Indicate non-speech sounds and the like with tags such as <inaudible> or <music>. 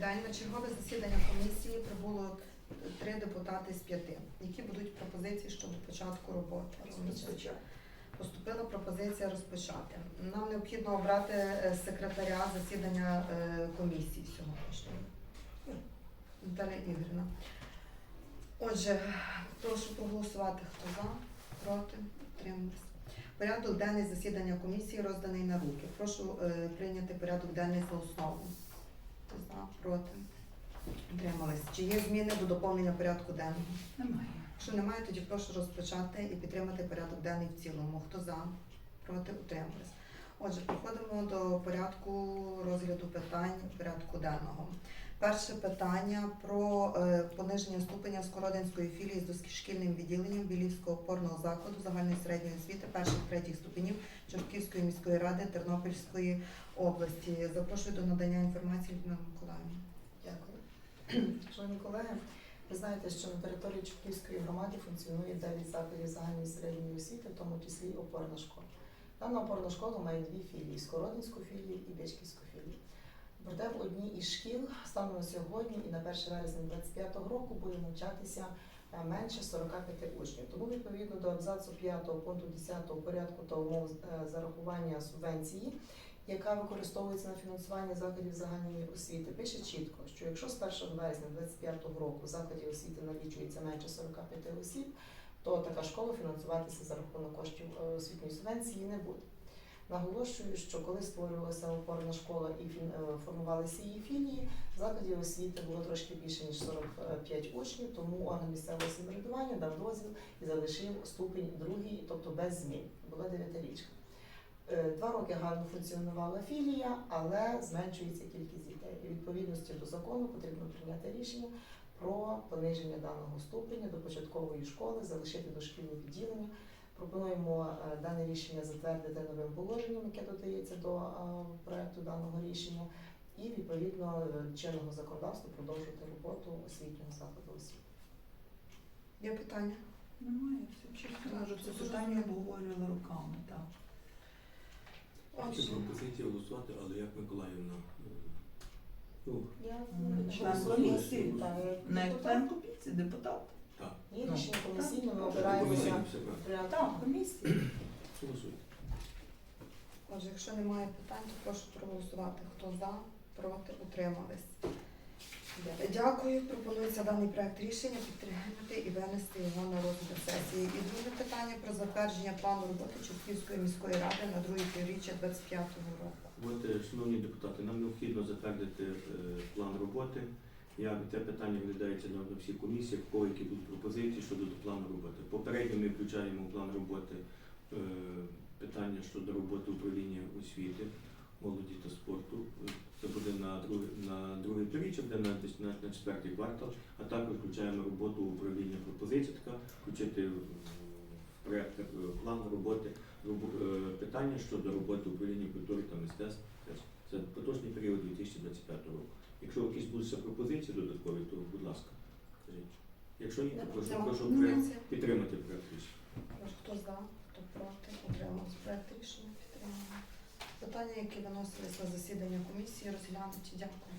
день. На чергове засідання комісії прибуло три депутати з п'яти. Які будуть пропозиції щодо початку роботи? Поступила пропозиція розпочати. Нам необхідно обрати е, секретаря засідання е, комісії сьогоднішньої. Наталя Ігорівна. Отже, прошу проголосувати. Хто за, проти, утримались. Порядок денний засідання комісії розданий на руки. Прошу е, прийняти порядок денний за основу. Хто за, проти, утримались. Чи є зміни до доповнення порядку денного? Немає. Якщо немає, тоді прошу розпочати і підтримати порядок денний в цілому. Хто за? Проти утримались. Отже, переходимо до порядку розгляду питань порядку денного. Перше питання про е, пониження ступеня Скородинської філії з дошкільним відділенням Білівського опорного закладу загальної середньої освіти перших третіх ступенів Чортківської міської ради Тернопільської області. Запрошую до надання інформації Людмила Миколаївна. Дякую. <clears throat> Шановні колеги, ви знаєте, що на території Чортківської громади функціонує 9 закладів загальної середньої освіти, в тому числі опорна школа. Дана опорна школа має дві філії Скородинську філію і Бичківську філію. Проте в одній із шкіл станом на сьогодні і на 1 вересня 2025 року буде навчатися е, менше 45 учнів. Тому відповідно до абзацу 5 пункту 10 порядку та умов е, зарахування субвенції яка використовується на фінансування закладів загальної освіти, пише чітко, що якщо з 1 вересня 2025 року в закладі освіти налічується менше 45 осіб, то така школа фінансуватися за рахунок коштів е, освітньої субвенції не буде. Наголошую, що коли створювалася опорна школа і е, формувалися її філії, в закладі освіти було трошки більше ніж 45 учнів, тому орган місцевого самоврядування дав дозвіл і залишив ступінь другий, тобто без змін. Була дев'ятирічка. Е, Два роки гарно функціонувала філія, але зменшується кількість дітей. І відповідності до закону потрібно прийняти рішення про пониження даного ступеня до початкової школи, залишити дошкільне відділення. Пропонуємо е, дане рішення затвердити новим положенням, яке додається до е, проекту даного рішення, і відповідно чинного законодавства продовжувати роботу освітнього закладу освіти. Є питання? Немає. Все чисто. Так, Може, це питання обговорювали руками, так. Отже, Ці пропозиції голосувати, але як Миколаївна, ну, Я М, член комісії. Так, Не як депутат. член комісії, депутат. так, Є рішення ми так. Так, комісія. Голосуйте. Отже, якщо немає питань, то прошу проголосувати. Хто за, проти, утримались. Дякую. Пропонується даний проект рішення підтримати і винести його на розгляд сесії. І друге питання про затвердження плану роботи Чортківської міської ради на друге півріччя 25-го року. От, е, шановні депутати, нам необхідно затвердити е, план роботи. Як це питання розглядається на всіх комісіях, в кого які будуть пропозиції щодо плану роботи. Попередньо ми включаємо план роботи е, питання щодо роботи управління освіти, молоді та спорту. Це буде на друге на друге півріччя, буде на на, на четвертий квартал, а також включаємо роботу управління пропозиція, така включити в проект е, план роботи роб- е, питання щодо роботи управління культури та мистецтв. Це поточний період 2025 року. Якщо якісь будуть пропозиції додаткові, то будь ласка, кажіть. Якщо ні, то прошу, прошу підтримати проект рішення. Хто за, хто проти, отримав Проект рішення підтримано. Питання, які виносились на засідання комісії, розглянуті. Дякую.